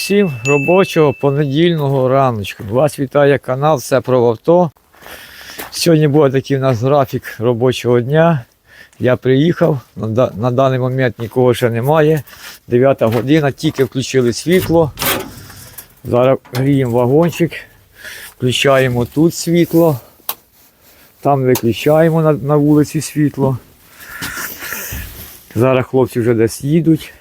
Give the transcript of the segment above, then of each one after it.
всім робочого понедільного раночку. Вас вітає канал Все про авто. Сьогодні буде такий у нас графік робочого дня. Я приїхав, на, даний момент нікого ще немає. 9 година, тільки включили світло. Зараз гріємо вагончик, включаємо тут світло, там виключаємо на вулиці світло. Зараз хлопці вже десь їдуть.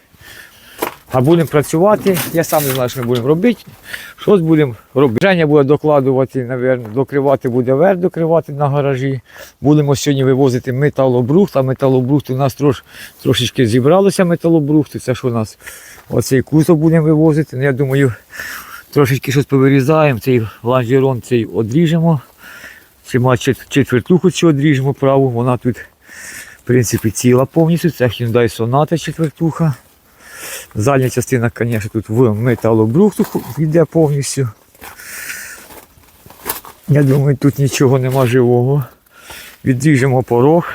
А будемо працювати. Я сам не знаю, що ми будемо робити. Щось будемо робити. Женя буде докладувати, навірно, докривати буде верх, докривати на гаражі. Будемо сьогодні вивозити металобрухт, а металобрухт у нас трош, трошечки зібралося металобрухту. Це що у нас оцей кузов будемо вивозити. Ну, я думаю, трошечки щось повирізаємо, цей лонжерон цей одріжемо. Чи четвертуху цю одріжемо праву. Вона тут, в принципі, ціла повністю. Це Hyundai Sonata четвертуха. Задня частина, звісно, тут в металобрухту йде повністю. Я думаю, тут нічого нема живого. Відріжемо порог.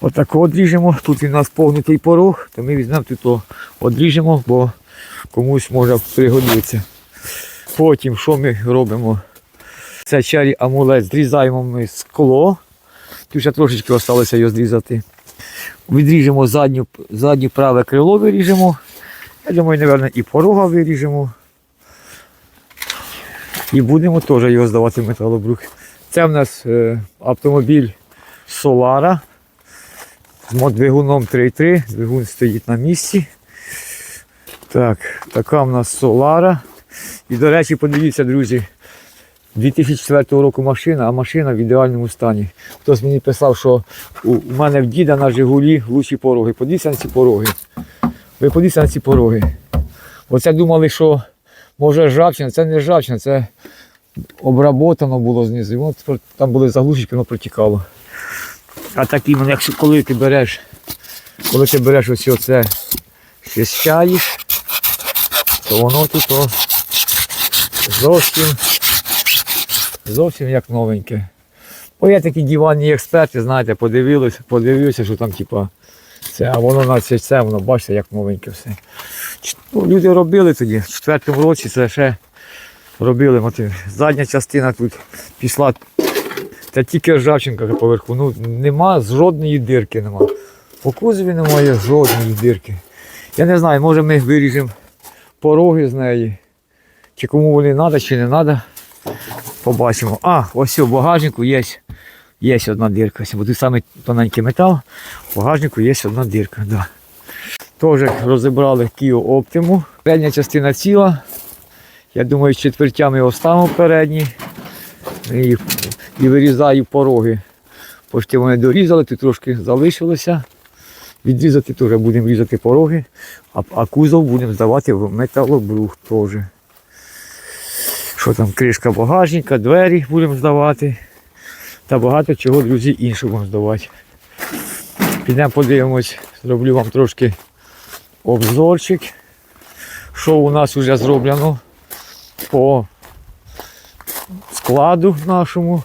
Отако одріжемо. Тут у нас повнитий порог, то ми візьмемо тут одріжемо, бо комусь може пригодитися. Потім що ми робимо? Це чарі амулет, зрізаємо ми скло. Тут ще трошечки залишилося його зрізати. Відріжемо задню, заднє праве крило виріжемо. Я думаю, мабуть, і порога виріжемо. І будемо теж його здавати металобрух. Це в нас е, автомобіль Solara з модвигуном 3.3. Двигун стоїть на місці. Так, така в нас Solara. І, до речі, подивіться, друзі, 2004 року машина, а машина в ідеальному стані. Хтось мені писав, що у мене в діда на Жигулі лучші пороги. Подивіться на ці пороги. Ви подивіться на ці пороги. Оце думали, що може ржавчина, це не ржавчина, це обработано було знизу. От там були заглушечки, воно протікало. А такі, ну, якщо коли ти береш, коли ти береш ось оце щищаєш, то воно тут зовсім зовсім як новеньке. Бо є такі диванні експерти, знаєте, подивилися, подивився, що там, типа, це, а воно на це, це воно, бачите, як новеньке все. Ну, люди робили тоді, в четвертому році це ще робили. От, задня частина тут пішла. Це тільки ржавчинка поверху. Ну, нема жодної дирки нема. По кузові немає жодної дирки. Я не знаю, може ми виріжемо пороги з неї. Чи кому вони треба, чи не треба. Побачимо. А, ось у багажнику є, є одна дирка. Ось, Бо тут саме тоненький метал, в багажнику є одна дирка. Да. Теж розібрали Kia Optimu. Передня частина ціла. Я думаю, з четвертями оставимо передні. І, і вирізаю пороги. Пошти вони дорізали, тут трошки залишилося. Відрізати теж будемо різати пороги, а, а кузов будемо здавати в металобрух теж. Що там, кришка багажника, двері будемо здавати. Та багато чого, друзі, іншого будемо здавати. Підемо подивимось, зроблю вам трошки обзорчик. Що у нас вже зроблено по складу нашому.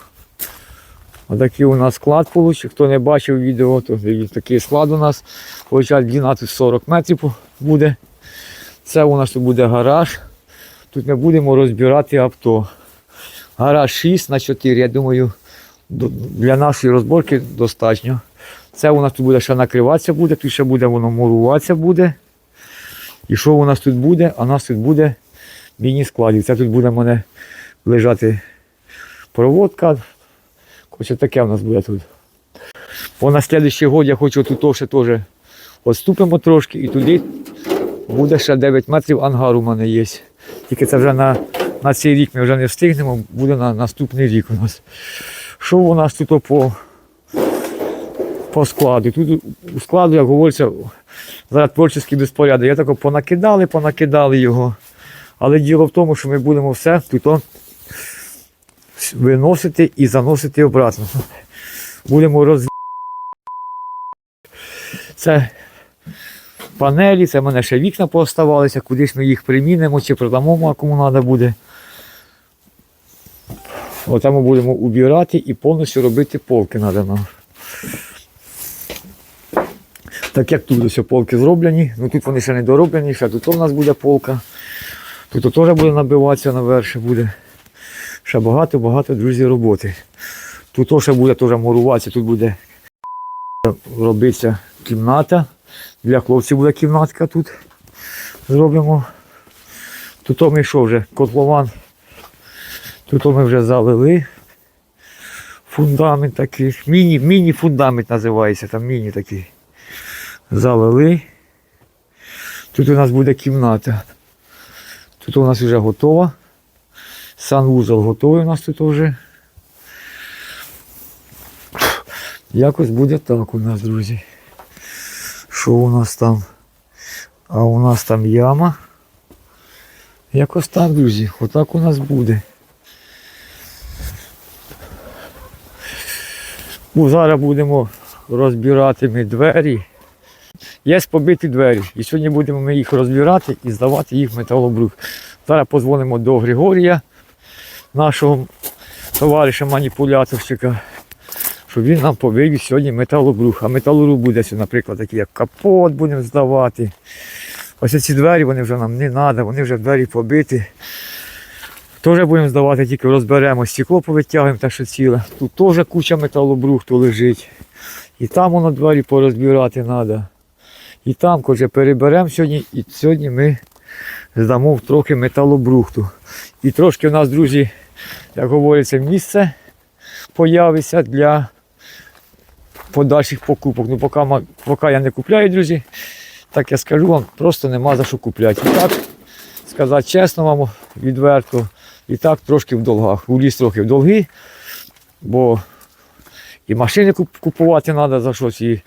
Отакий у нас склад вийшов. Хто не бачив відео, то такий склад у нас. Виходить, длина тут 40 метрів буде. Це у нас тут буде гараж. Тут ми будемо розбирати авто. Гараж 6 на 4, я думаю, для нашої розборки достатньо. Це у нас тут буде ще накриватися буде, тут ще буде воно муруватися буде. І що у нас тут буде? А у нас тут буде міні-складів. Це тут буде в мене лежати проводка. Ось таке у нас буде тут. Бо на слідчий год я хочу тут ще теж відступимо трошки і туди буде ще 9 метрів ангару у мене є. Тільки це вже на, на цей рік ми вже не встигнемо, буде на наступний рік у нас. Що у нас тут по, по складу? Тут у складу, як говориться, зараз творчий безпорядок. Я тако понакидали, понакидали його. Але діло в тому, що ми будемо все тут виносити і заносити обратно. Будемо роз... Це панелі, це в мене ще вікна пооставалися, кудись ми їх примінимо чи продамо, кому треба буде. Оце ми будемо убирати і повністю робити полки треба нам. Так як тут ось полки зроблені, ну тут вони ще не дороблені, ще тут у нас буде полка. Тут теж буде набиватися наверше буде. Ще багато-багато, друзі, роботи. Тут теж буде теж муруватися, тут буде робитися кімната. Для хлопців буде кімнатка тут. Зробимо. Тут ми що вже, котлован. Тут ми вже залили. Фундамент такий. Міні, міні-фундамент називається, там міні такий. Залили. Тут у нас буде кімната. Тут у нас вже готова. Санвузол готовий у нас тут вже. Якось буде так у нас, друзі. Що у нас там? А у нас там яма. Якось так, друзі. Отак у нас буде. Ну, зараз будемо розбирати ми двері. Є побиті двері. І сьогодні будемо ми їх розбирати і здавати їх в металобрук. Зараз позвонимо до Григорія, нашого товариша маніпуляторщика, щоб він нам повивів сьогодні металобрух. А металобрух буде, сьогодні, наприклад, такий як капот будемо здавати. Ось ці двері вони вже нам не треба, вони вже двері побиті. Теж будемо здавати, тільки розберемо, стекло повитягуємо те, що ціле. Тут теж куча металобрухту лежить. І там воно двері порозбирати треба. І там, каже, переберемо сьогодні, і сьогодні ми здамо трохи металобрухту. І трошки у нас, друзі, як говориться, місце появиться для подальших покупок. Ну, поки, поки я не купляю, друзі, так я скажу вам, просто нема за що купляти. І так, сказати чесно вам, відверто, і так трошки в долгах. Уліз трохи в долги, бо і машини купувати треба за щось, і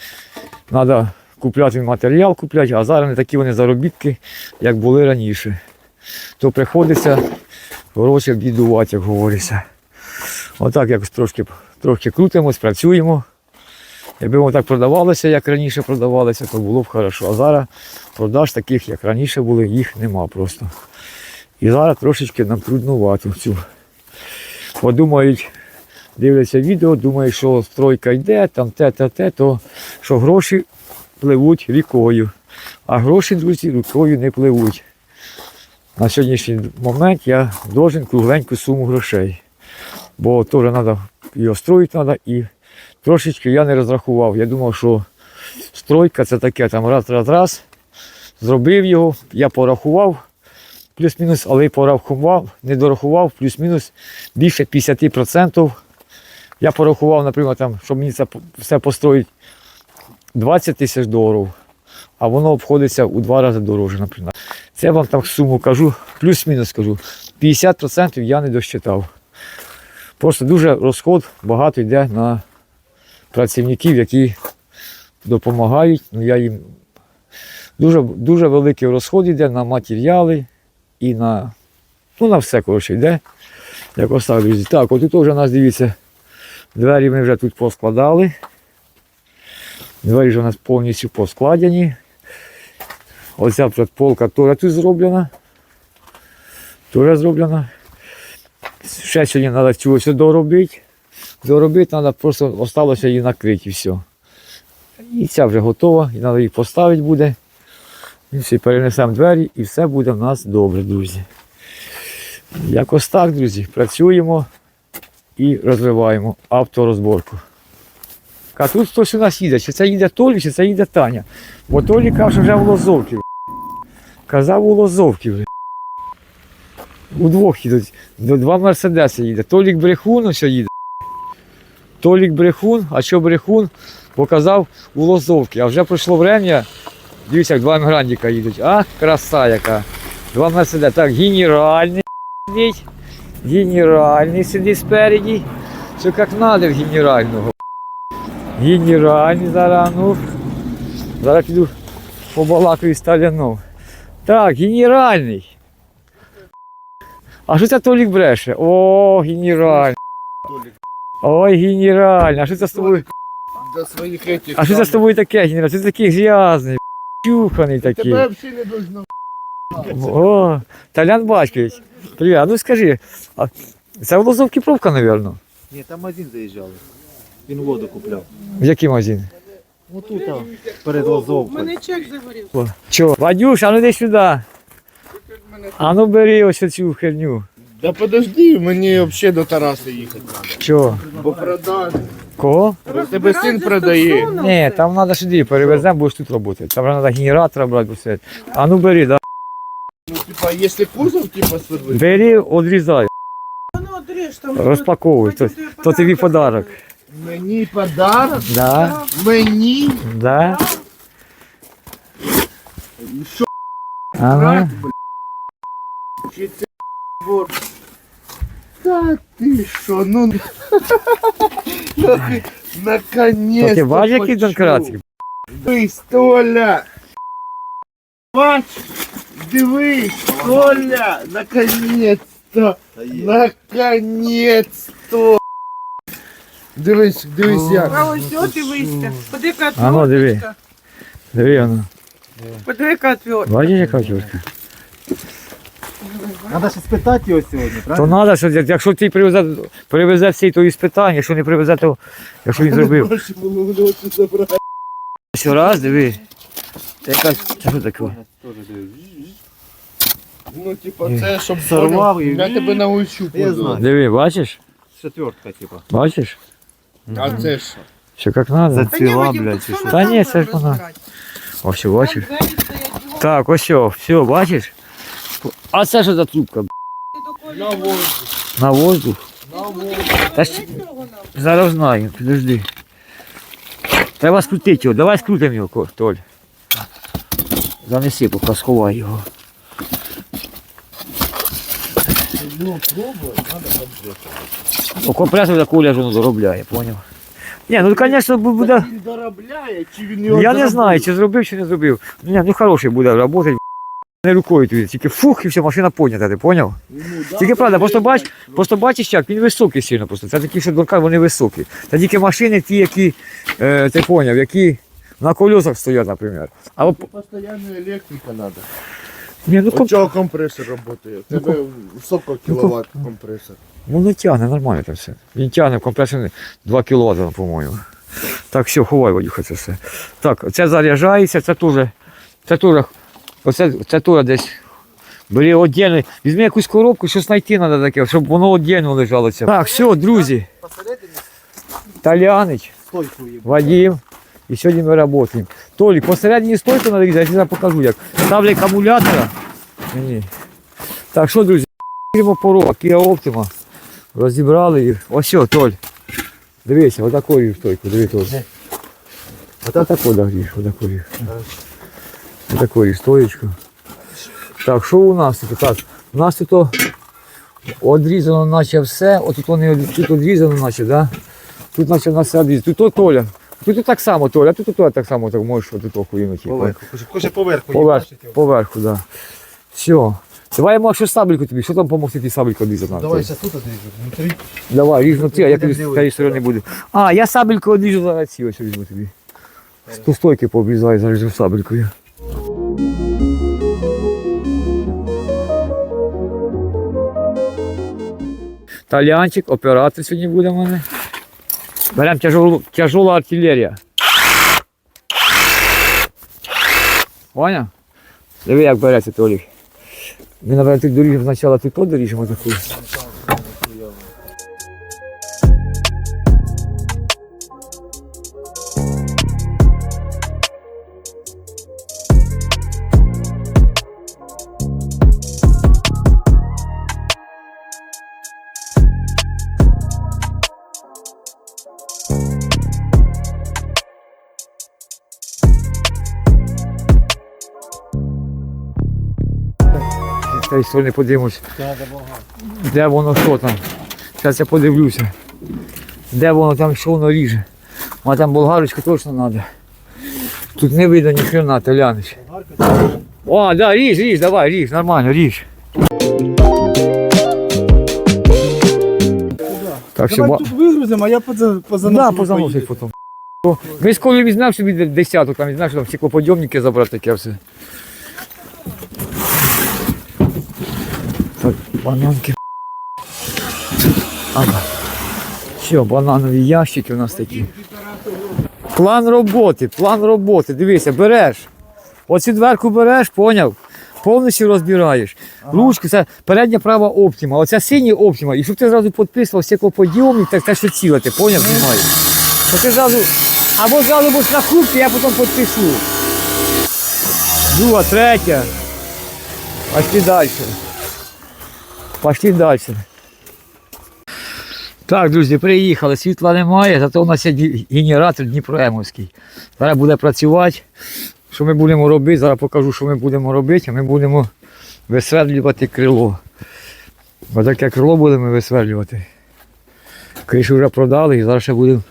треба купляти матеріал, купляти, а зараз не такі вони заробітки, як були раніше. То приходиться коротше, бідувати, як говориться. Отак якось трошки, трошки крутимось, працюємо. Якби воно так продавалося, як раніше продавалося, то було б хорошо. А зараз продаж таких, як раніше були, їх нема просто. І зараз трошечки нам труднувато цю. Бо думають, дивляться відео, думають, що стройка йде, там те, те, те, то що гроші пливуть рікою. А гроші, друзі, рікою не пливуть. На сьогоднішній момент я должен кругленьку суму грошей. Бо теж треба його строїти треба і трошечки я не розрахував. Я думав, що стройка це таке, там раз, раз, раз. Зробив його, я порахував, плюс-мінус, але й порахував, не дорахував, плюс-мінус більше 50%. Я порахував, наприклад, там, щоб мені це все построїти 20 тисяч доларів, а воно обходиться у два рази дорожче, наприклад. Це я вам так суму кажу, плюс-мінус кажу. 50% я не досчитав. Просто дуже розход багато йде на працівників, які допомагають. Ну, я їм дуже, дуже великий розход йде на матеріали і на, ну, на все коротше йде. Так, друзі. Так, от тут вже нас дивіться, двері ми вже тут поскладали. Двері вже у нас повністю поскладені. Оця тут полка теж тут зроблена. Теж зроблена. Ще сьогодні треба цю ось доробити. Доробити треба, просто осталося її накрити і все. І ця вже готова, і треба її поставити буде. І все, перенесемо двері і все буде в нас добре, друзі. Якось так, друзі, працюємо і розвиваємо авторозборку. А тут хтось у нас їде, чи це їде Толі, чи це їде Таня. Бо Толі каже, вже в Лозовці. Казав у Лозовці вже. Удвох їдуть. До два Мерседеси їде. Толік Брехун ось їде. Толік Брехун, а що Брехун показав у Лозовці. А вже пройшло время. Дивіться, як два Мграндіка їдуть. А, краса яка. Два Мерседеси. Так, генеральний. Генеральний сидить спереді. Все як надо в генерального. Генеральний зараз, ну. Зараз піду побалакаю з Таляном. Так, генеральний. А що це Толік бреше? О, генеральний. Ой, генеральний. А що це з тобою? До своїх этих. А що це з тобою таке, генеральний? Ти такий грязний, чуханий такий. Тебе взагалі не должно. О, Талян Батькович. Привіт, а ну скажи, а це в Лозовці пробка, мабуть? Ні, там один заїжджали. Він воду купляв. В який магазин? Отут, а, перед Лазовкою. Мене чек загорів. Чо? Вадюш, а ну йди сюди. А ну бери ось цю херню. Да подожди, мені взагалі до Тараса їхати треба. Чого? Бо продати. Кого? Тебе син продає. Ні, там треба сюди, перевеземо, будеш тут працювати. Там треба генератора брати, все. А ну бери, да. Ну, типа, якщо кузов, типа, сверлить. Бери, одрізай, Ну, отрежь, там розпаковуй. То, то тобі подарок. Мені подарок? Да, Мені? да. Що, Ага. брат, блядь? Чи це бор? Та ти що, ну... Наконец-то То ти бачиш, який донкратик? Дивись, Толя! Бач! Дивись, Толя! Наконец-то! Наконец-то! Дивись, дивись як. А ось от і вийшли. Подивика А ну, диви. Диви воно. Подивика отвертка. Бачиш, яка чорка? Треба ще спитати його сьогодні, правильно? То треба, що як- якщо ти привезе, привезе всі, то і спитання, якщо не привезе, то якщо він зробив. Бачиш, забрати. Ще раз, диви. Це якась, це що таке? Ну, типа, це щоб Сорвав і- Я тебе научу. Я знаю. Диви, бачиш? Четвертка, типа. Бачиш? А це що? Все як треба. За- Та ні, Ціла, Вадим, блядь, тут чи що що? на Та ні, це ж вона. розбирати? Ось, все, бачиш? Так, ось все, все, бачиш? А це що за трубка? б***? На воздух. На воздух? На воздух. Та ж зараз знаю, підожди. Треба скрутити його, давай скрутимо його, Толь. Занеси, поки сховай його. О, компресор для Коля ж доробляє, поняв? Ні, ну звісно, буде. Він доробляє, чи він його Я не знаю, чи зробив, чи не зробив. Ні, ну хороший буде працювати. Не рукою тобі, тільки фух і все, машина понята, ти поняв? Ну, да, Тільки правда, просто доробляє. бач, просто бачиш як, він високий сильно просто. Це такі, що вони високі. Та тільки машини ті, які, е, ти поняв, які на колесах стоять, наприклад. А от, Постоянно електрика треба. ні, ну, комп... чого компресор працює? У тебе високо кіловат компресор. воно тягне нормально це все. Він тягне компресор 2 кВт, по-моєму. Так, все, ховай, Вадюха, це все. Так, це заряджається, це теж, це теж, оце, це теж десь. Бери віддільно, візьми якусь коробку, щось знайти треба таке, щоб воно віддільно лежалося. Так, все, друзі, Талянич. Вадим. І сьогодні ми працюємо. Толік, посередині стойку треба різати, я зараз покажу як. Ставлю акумулятора. Ні. Так, що, друзі, порог, Kia Optima. Розібрали їх. Ось що, Толь. Дивися, отаку ріж стойку, диви Толь. Отаку да ріж, отаку ріж. Отаку. Так, що у нас тут? Так, у нас тут одрізано наче все, от тут вони тут одрізано наче, да? Тут наче у нас все одрізано. Тут Толя. Тут так само Толя, тут Толя так само так можеш от тут хуїнути. Поверху. Хоче поверху Поверх, їм бачити. поверху, да. Все. Давай я можу сабельку тобі. Що там допомогти ті сабельку одрізати? Давай зараз тут одріжу. Внутрі. Давай, ріж внутрі, а я тобі з цієї сторони буду. А, я сабельку одріжу зараз ці ось візьму тобі. З пустойки пообрізаю, заріжу сабелькою. Талянчик, оператор сьогодні буде в мене. Беремо тяжолу, тяжолу артилерія. Поняв? Диви, як береться Толік. Ми, напевно, тут доріжемо спочатку, тут то доріжемо таку. Цієї сторони подивимось, де воно що там. Зараз я подивлюся. Де воно там, що воно ріже. А там болгарочка точно треба. Тут не видно ні хрена, Толянич. О, да, ріж, ріж, давай, ріж, нормально, ріж. Так, що, ба... Тут вигрузимо, а я поза- позаношу. Да, позаносить потім. Ми з коли візьмемо собі де- десяток, там візьмемо, що там стеклоподйомники забрати таке все. Бананки. Ага. Все, бананові ящики у нас такі. План роботи, план роботи. Дивися, береш. Оцю дверку береш, поняв? повністю розбираєш. Ручку, це передня права оптима, оця синя оптима. І щоб ти зразу підписував стеклоподйомник, так те, що ціле, ти поняв, знімаю. То ти зразу, або зразу будеш на кубці, я потім підпишу. Друга, третя. Пошли далі. Пошли далі. Так, друзі, приїхали. Світла немає, зато у нас є генератор Дніпроемовський. Зараз буде працювати. Що ми будемо робити? Зараз покажу, що ми будемо робити. Ми будемо висверлювати крило. Ось таке крило будемо висверлювати. Кришу вже продали і зараз ще будемо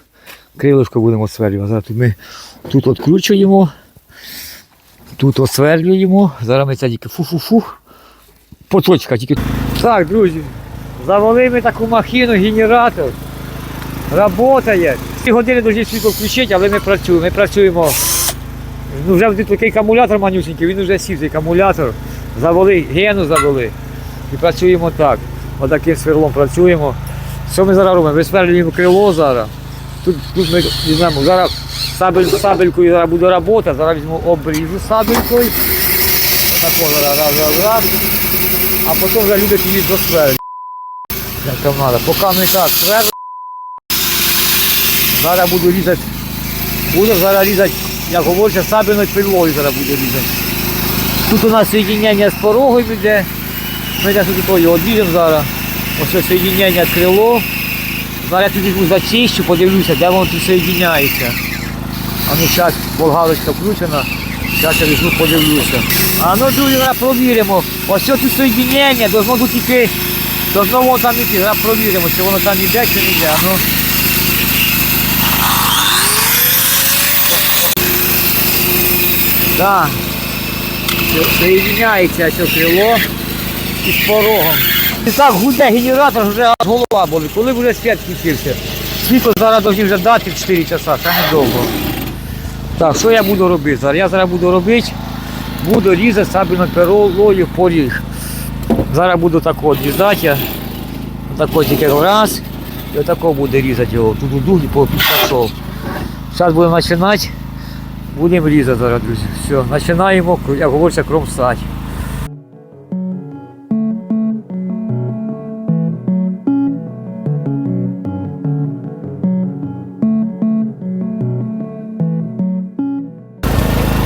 крилишко будемо осверлювати. Зараз тут ми тут відкручуємо, тут осверлюємо. Зараз ми це тільки фу-фу-фу. По точках тільки. Так, друзі, завели ми таку махіну, генератор. Работає. Ці години дуже світло включити, але ми працюємо. Ми працюємо. Ну, вже тут такий акумулятор манюсенький, він вже сів цей акумулятор. Завели, гену завели. І працюємо так. Отаким сверлом працюємо. Що ми зараз робимо? Висверлюємо крило зараз. Тут, тут ми візьмемо зараз сабель, сабелькою зараз буде робота, зараз візьму обріжу сабелькою. Отако зараз раз, раз, раз. А потім вже люди її досверлюють. Як там треба. Поки ми так сверлимо. Зараз буду різати. Буду зараз різати, як говориться, сабельною пилою зараз буду різати. Тут у нас соєднення з порогою йде. Ми зараз тут відріжемо зараз. Ось соєднення крило. Зараз я тут зачищу, подивлюся, де воно тут соєдняється. А ну зараз болгарочка включена. Зараз візьму, подивлюся. А ну друзі, зараз провіримо. Ось тут соєднення, должно бути тільки, должно воно там йти. Зараз провіримо, чи воно там йде, чи не йде. А Ну. Так. Соєдняється ось крило із порогом. І так гуде генератор, вже аж голова болить. Коли вже світ включився? Світло зараз вже дати в 4 часа, це недовго. Так, що я буду робити зараз? Я зараз буду робити, буду різати сабельно перолою поріг. Зараз буду так відрізати. я. Отако тільки раз. І отако буде різати його. Тут уду і по- пішов. Зараз будемо починати. Будемо різати зараз, друзі. Все, починаємо, як говориться, кромсати.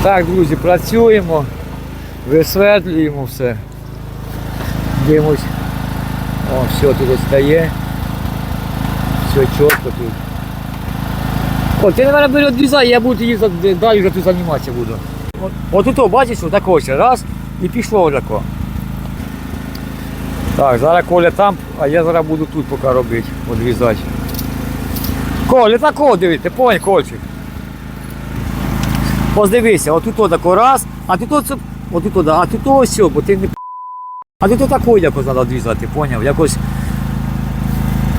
Так, друзі, працюємо, висветлюємо все. Дивимось. О, все тут стає. Все чітко тут. О, ти мене бери відрізай, я буду за- далі вже тут займатися буду. От, от тут, о, бачиш, отак ось, раз, і пішло отако. Так, зараз Коля там, а я зараз буду тут поки робити, відрізати. Коля, тако диви, ти понял, Кольчик. Ось дивися, отут отако раз, а тут оце, отут ода, а тут ось, бо ти не а тут отако якось треба відрізати, поняв? Якось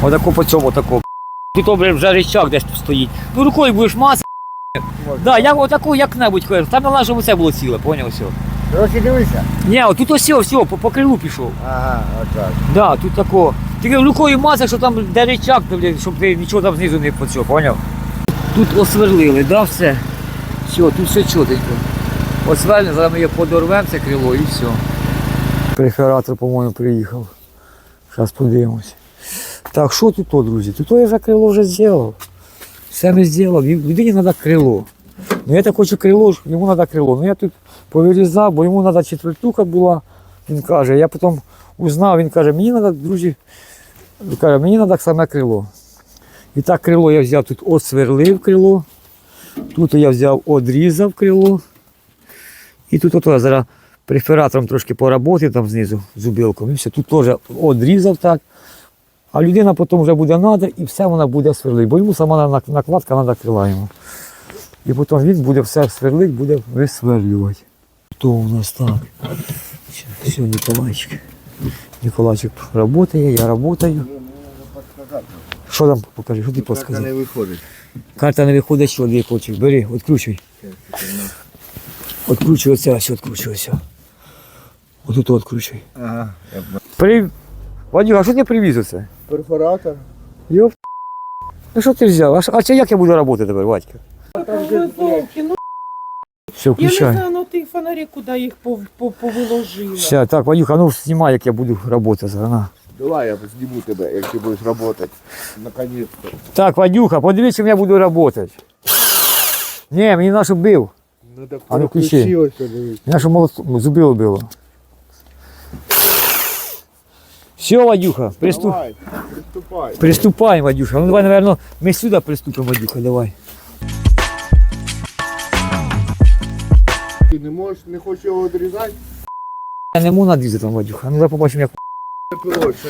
отако по цьому тако. Тут добре вже речак десь тут стоїть. Ну рукою будеш мати. Да, я отаку як-небудь кажу. Там не щоб це було ціле, поняв все. Трохи дивися. Ні, отут ось все, по, по крилу пішов. Ага, отак. Да, тут тако. Тільки рукою мазати, щоб там де речак, щоб ти нічого там знизу не поцьо, поняв? Тут осверлили, да, все. Все, тут все чотенько. Осверлили, зараз ми його подорвемо, це крило і все. Перехоратор, по-моєму, приїхав. Зараз подивимось. Так, що тут, то, друзі? Тут я вже крило вже зробив. Все ми зробив. Людині треба крило. Ну я так хочу крило, йому треба крило. Ну я тут повирізав, бо йому треба четвертуха була. Він каже, я потім узнав, він каже, мені треба, друзі, він каже, мені треба саме крило. І так крило я взяв тут осверлив крило. Тут я взяв, одрізав крило. І тут от я зараз префератором трошки поработав там знизу зубилком. І все. Тут теж одрізав так. А людина потім вже буде треба і все вона буде сверлити. Бо йому сама накладка треба крила йому. І потім він буде все сверлити, буде висверлювати. То у нас так. Все, Ніколайчик. Ніколайчик працює, я працюю. Що там покажи, що ти подсказав? не виходить. Карта не виходить, що дві кольчик. Бери, відкручуй. Відкручуй оце, ось відкручуй ось. Отут відкручуй. Ага. При... Вадюга, а що ти привіз оце? Перфоратор. Йоп. Ну що ти взяв? А, а це як я буду працювати тепер, Вадька? Ну Все, Я не включай. знаю, ну ти фонарі, куди їх пов- пов- повиложила. Все, так, Вадюха, ну знімай, як я буду працювати зараз. на. Давай я зніму тебе, як ти будеш працювати. Наконець-то. Так, Вадюха, подивись, чим я буду працювати. Ні, мені нашу бив. Ну так А ну, включи. включилося, дивись. Мені нашу молот... зубило було. Все, Вадюха, приступ... Давай, приступай. приступаем, Вадюша. Ну давай, наверное, мы сюда приступим, Вадюха, давай. Ти не можеш, не хочеш його відрізати? Я не можу надрізати там, Вадюха. Ну давай побачимо, як. Це коротше.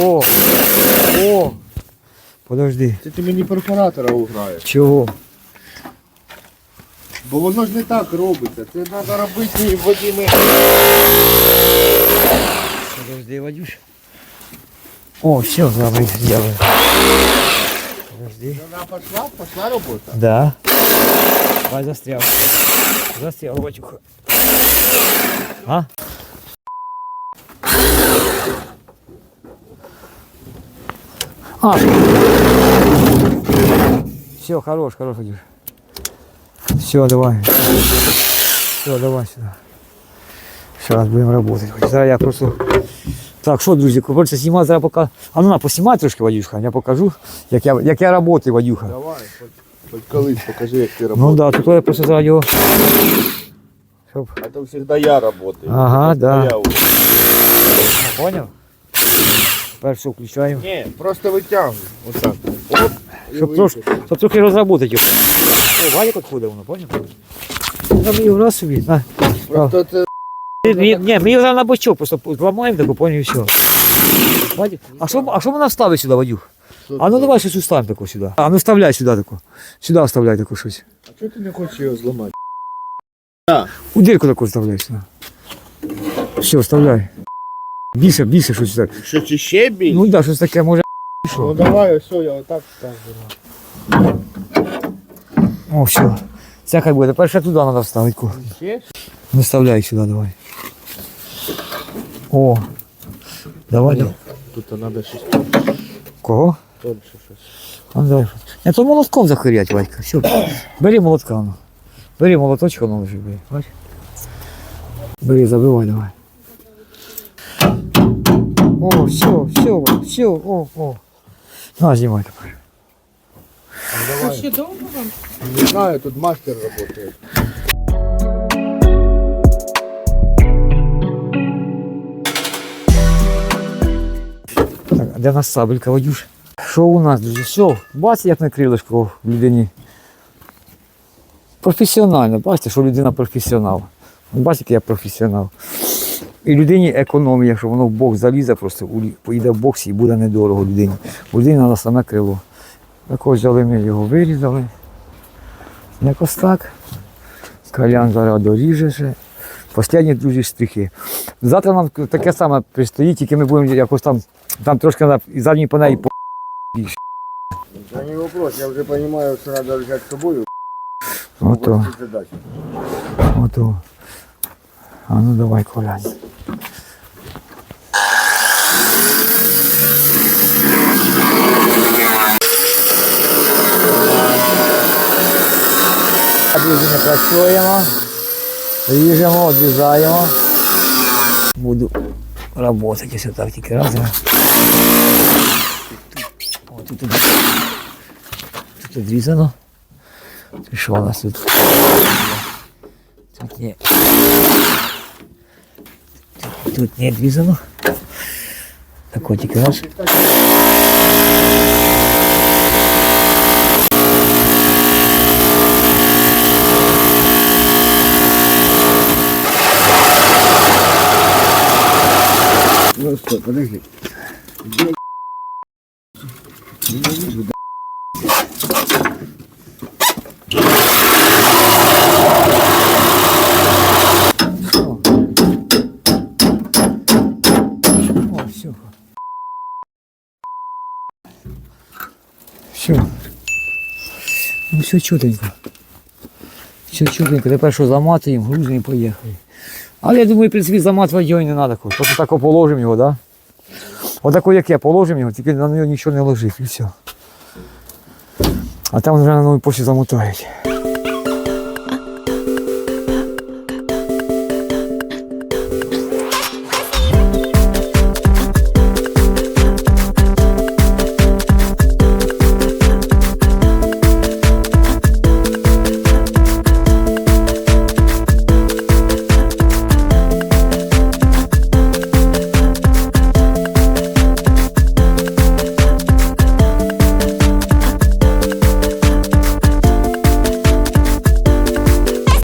О! О! Подожди. Це ти мені перфоратора уграєш. Чого? Бо воно ж не так робиться. Це треба робити Вадиме. Подожди, Вадюш. О, все, давай сделаем. Подожди. Вона пішла, пішла робота. Да. Давай застрял. Застрял, Вадюха. А? А. Все, хорош, хорош, Вадюш. Все, давай. Все, давай сюда. Сейчас будем работать. Зараз я просто... Так, що, друзі, коротше, знімати зараз поки... А ну на, поснімай трошки, Вадюшка, я покажу, як я, як я працюю, Вадюха. Давай, хоч, хоч колись покажи, як ти Ну працюєш. да, тут я просто зараз його. Щоб... А то завжди я працюю. Ага, да. Я... Поняв? Першу включаємо. Ні, просто витягуй. Отак. Оп, і Щоб, трошки, щоб трохи розработати його. О, Валя підходить воно, поняв? Ну, Там його раз собі. На. Просто це Ні, ні, ні, ми його зараз на бочок, просто зламаємо таку, поняв, і все. А що, а що вона вставить сюди, Вадюх? А ну давай щось уставимо таку сюди. А ну вставляй сюди таку. Сюди вставляй таку щось. А чого ти не хочеш його зламати? У дірку таку вставляй сюди. Все, вставляй. Більше, більше щось так. Що чи ще більше? Ну так, да, щось таке може. Ну давай, все, я отак ставлю. О, все. Це хай буде. Тепер ще туди треба вставити. Ще? Ну вставляй сюди, давай. О. Давай. давай. Тут треба щось Кого? тонше щось. А, давай. Я то молотком захирять, Вадька. Все. Бери молотка. Ну. Бери молоточка, ну бери. Бери, забивай, давай. О, все, все, все, о, о. На, знімай тепер. А ще довго вам? Не знаю, тут мастер працює. Так, а де в нас сабелька, Вадюш? Що у нас, друзі? Все, бачите, як на крилишко в людині. Професіонально, бачите, що людина професіонал. Бачите, який я професіонал. І людині економія, що воно в бок залізе, просто поїде в боксі і буде недорого людині. Бо людині треба саме крило. Так ось взяли ми його вирізали. Якось так. Калян зараз доріже ще. Останні друзі штрихи. Завтра нам таке саме пристоїть, тільки ми будемо якось там, там трошки і задній панелі по. Це не вопрос, я вже розумію, що треба взяти з собою. Ото, ото. А ну давай, Колянь. Друзі, працюємо. Ріжемо, відрізаємо. Буду працювати, якщо так тільки раз. О, тут, тут, тут що у нас тут? Тут не. Тут не відрізано. Так от тільки раз. Ну, стой, подожди. Все. Все. Ну все чутенько. Все чутенько. Тепер що заматуємо, грузимо і поїхали. Але я думаю, в принципі, заматувати його і не треба. Просто так положимо його? Да? Отако, як я, положимо його, тільки на нього нічого не ложить і все. А там вже на новий почті замотають.